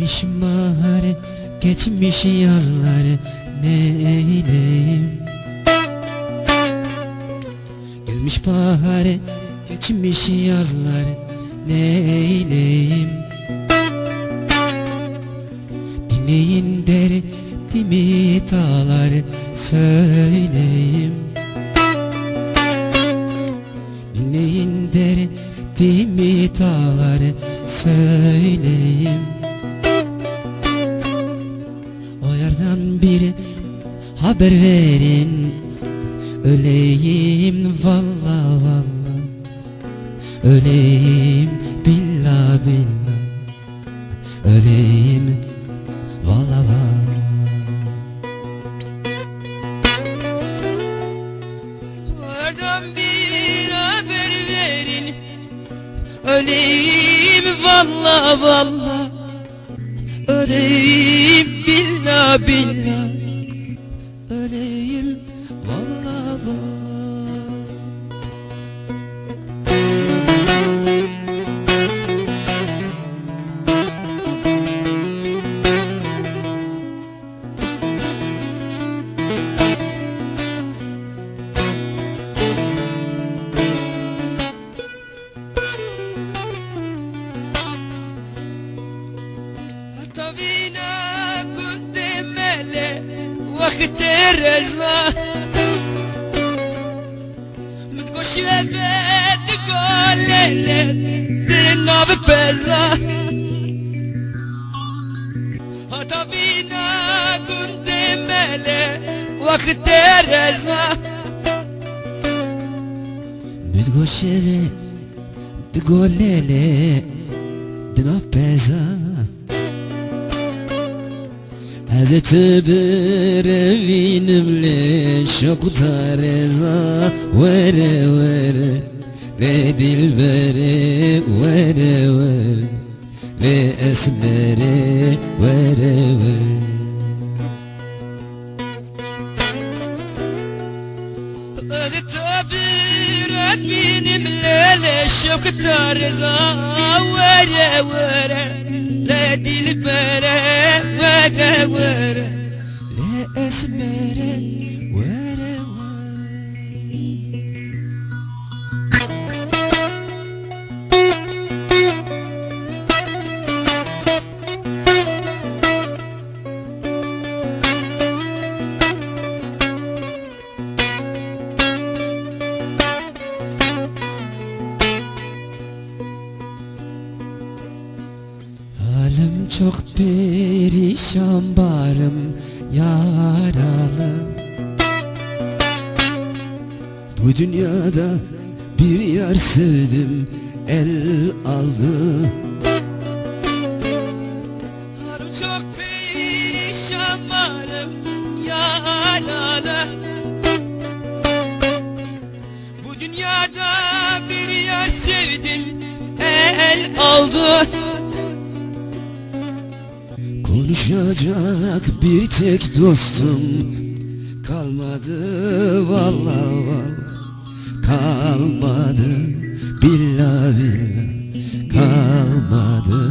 Gelmiş bahar geçmiş yazlar ne eyleyim? Gelmiş bahar geçmiş yazlar ne eyleyim? Dinleyin derdimi dağlar söyleyeyim. Dinleyin derdimi haber verin. Öleyim valla valla. Öleyim billah billah Öleyim valla valla. Oradan bir haber verin. Öleyim valla valla وقت الرزا متقولش يا غاد تقول ليلة دينا ببزا طوينا كنت مالي وقت الرزا بتقولش يا غاد تقول ليلة دينا ببزا هذا تبر فين مليش وقتار زا ورا ورا نادي البري ورا ورا لأسمري ورا ورا الشوق تارزا ورا ورا لا دي البرا ورا ورا. لا اسمرا ورا. Çok perişan barım yaralı. Bu dünyada bir yar sevdim el aldı. Çok perişan barım yaralı. Bu dünyada bir yar sevdim el aldı Konuşacak bir tek dostum kalmadı valla valla kalmadı billah billah kalmadı